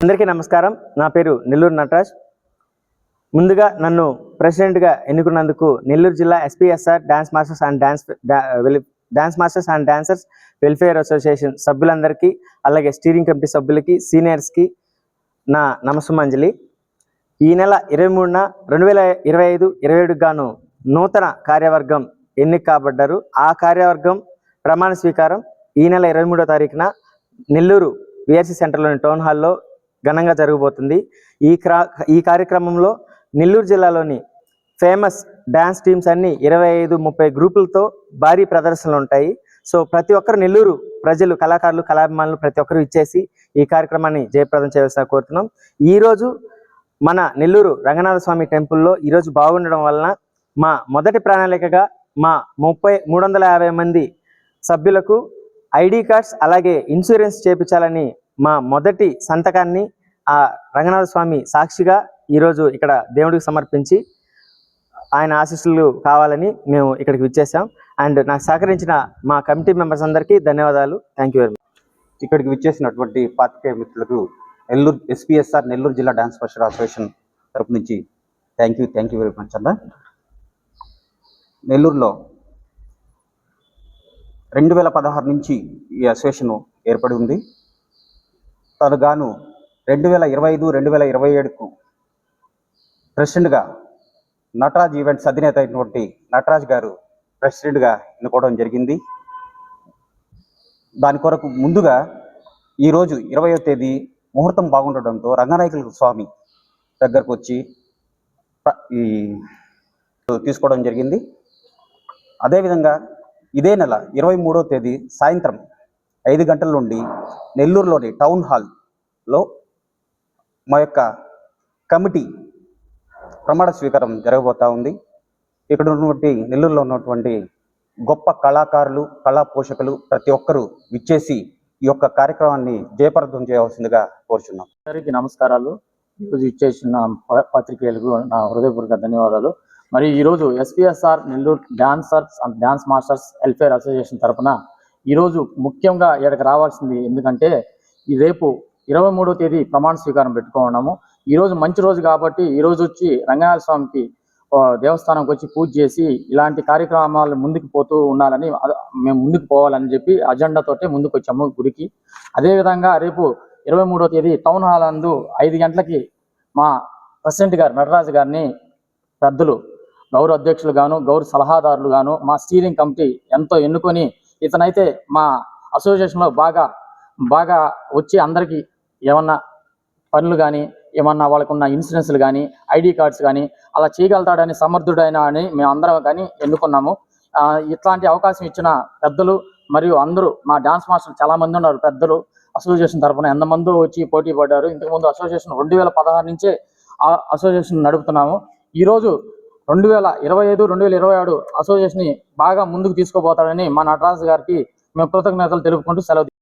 అందరికీ నమస్కారం. నా పేరు నెల్లూరు నటరాజ్. ముందుగా నన్ను ప్రెసిడెంట్గా ఎన్నుకున్నందుకు నెల్లూరు జిల్లా SPSR dance masters and dance dance masters and dancers welfare association సభ్యులందరికీ అలాగే స్టీరింగ్ కమిటీ సభ్యులకి సీనియర్స్కి నా నమస్సుమంజలి. ఈ నెల ఇరవై మూడున రెండు వేల ఇరవై ఐదు ఇరవై ఏడుకు గాను నూతన కార్యవర్గం ఎన్నిక కాబడ్డారు. ఆ కార్యవర్గం ప్రమాణ స్వీకారం ఈ నెల ఇరవై మూడో తారీఖున నెల్లూరు విఆర్సీ సెంటర్లోని టౌన్ హాల్లో ఘనంగా జరగబోతుంది. ఈ క్రా ఈ కార్యక్రమంలో నెల్లూరు జిల్లాలోని ఫేమస్ డ్యాన్స్ టీమ్స్ అన్ని ఇరవై ఐదు ముప్పై గ్రూపులతో భారీ ప్రదర్శనలు ఉంటాయి. సో ప్రతి ఒక్కరు నెల్లూరు ప్రజలు కళాకారులు కళాభిమానులు ప్రతి ఒక్కరు ఇచ్చేసి ఈ కార్యక్రమాన్ని జయప్రదం చేయవలసిన కోరుతున్నాం. ఈరోజు మన నెల్లూరు రంగనాథ స్వామి టెంపుల్లో ఈరోజు బాగుండడం వలన మా మొదటి ప్రణాళికగా మా ముప్పై మూడు వందల యాభై మంది సభ్యులకు ఐడి కార్డ్స్ అలాగే ఇన్సూరెన్స్ చేపించాలని మా మొదటి సంతకాన్ని ఆ రంగనాథ స్వామి సాక్షిగా ఈరోజు ఇక్కడ దేవుడికి సమర్పించి ఆయన ఆశీస్సులు కావాలని మేము ఇక్కడికి విచ్చేసాం అండ్ నాకు సహకరించిన మా కమిటీ మెంబర్స్ అందరికీ ధన్యవాదాలు. థ్యాంక్ యూ వెరీ మచ్ ఇక్కడికి విచ్చేసినటువంటి పాత్రికేయ మిత్రులకు నెల్లూరు ఎస్పీఎస్ఆర్ నెల్లూరు జిల్లా డాన్స్ మాస్టర్ అసోసియేషన్ తరపు నుంచి thank you thank you very much అన్న. నెల్లూరులో రెండు వేల పదహారు నుంచి ఈ అసోసియేషన్ ఏర్పడి ఉంది. తను గాను రెండు వేల ఇరవై ఐదు రెండు వేల ఇరవై ఏడుకు ప్రెసిడెంట్గా నటరాజ్ ఈవెంట్స్ అధినేత అయినటువంటి నటరాజ్ గారు ప్రెసిడెంట్గా ఎన్నుకోవడం జరిగింది. దాని కొరకు ముందుగా ఈరోజు ఇరవయో తేదీ ముహూర్తం బాగుండడంతో రంగనాయకుల స్వామి దగ్గరకు వచ్చి ఈ తీసుకోవడం జరిగింది. అదేవిధంగా ఇదే నెల ఇరవై మూడో తేదీ సాయంత్రం ఐదు గంటల నుండి నెల్లూరులోని టౌన్ హాల్లో మా యొక్క కమిటీ ప్రమాణ స్వీకారం జరగబోతా ఉంది. ఇక్కడ ఉన్నటువంటి నెల్లూరులో ఉన్నటువంటి గొప్ప కళాకారులు కళా పోషకులు ప్రతి ఒక్కరూ విచ్చేసి ఈ యొక్క కార్యక్రమాన్ని జయప్రదం చేయవలసిందిగా కోరుచున్నాం. అందరికీ నమస్కారాలు. ఈరోజు ఇచ్చేసిన పాత్రికేయులకు నా హృదయపూర్వక ధన్యవాదాలు. మరి ఈరోజు SPSR Nellore dancers and dance masters welfare association తరపున ఈరోజు ముఖ్యంగా ఇక్కడికి రావాల్సింది ఎందుకంటే ఈ రేపు ఇరవై మూడో తేదీ ప్రమాణ స్వీకారం పెట్టుకున్నాము ఈరోజు మంచి రోజు కాబట్టి ఈరోజు వచ్చి రంగనాథ స్వామికి దేవస్థానంకి వచ్చి పూజ చేసి ఇలాంటి కార్యక్రమాలు ముందుకు పోతూ ఉండాలని మేము ముందుకు పోవాలని చెప్పి అజెండాతోటే ముందుకు వచ్చాము గుడికి. అదేవిధంగా రేపు ఇరవై మూడో తేదీ టౌన్ హాల్ అందు ఐదు గంటలకి మా ప్రెసిడెంట్ గారు నటరాజు గారిని పెద్దలు గౌరవ అధ్యక్షులు గాను గౌరవ సలహాదారులు గాను మా స్టీరింగ్ కమిటీ ఎంతో ఎన్నుకొని ఇతనైతే మా అసోసియేషన్లో బాగా బాగా వచ్చి అందరికీ ఏమన్నా పనులు కానీ ఏమన్నా వాళ్ళకున్న ఇన్సూరెన్స్లు కానీ ఐడి కార్డ్స్ కానీ అలా చేయగలుగుతాడని సమర్థుడైన అని మేము అందరం కానీ ఎన్నుకున్నాము. ఇట్లాంటి అవకాశం ఇచ్చిన పెద్దలు మరియు అందరూ మా డాన్స్ మాస్టర్ చాలా మంది ఉన్నారు పెద్దలు అసోసియేషన్ తరఫున ఎంతమంది వచ్చి పోటీ పడ్డారు. ఇంతకుముందు అసోసియేషన్ రెండు వేల పదహారు నుంచే ఆ అసోసియేషన్ నడుపుతున్నాము. ఈరోజు రెండు వేల ఇరవై ఐదు రెండు వేల ఇరవై ఆరు అసోసియేషన్ని బాగా ముందుకు తీసుకుపోతాడని మా నటరాజు గారికి మేము కృతజ్ఞతలు తెలుపుకుంటూ సెలవు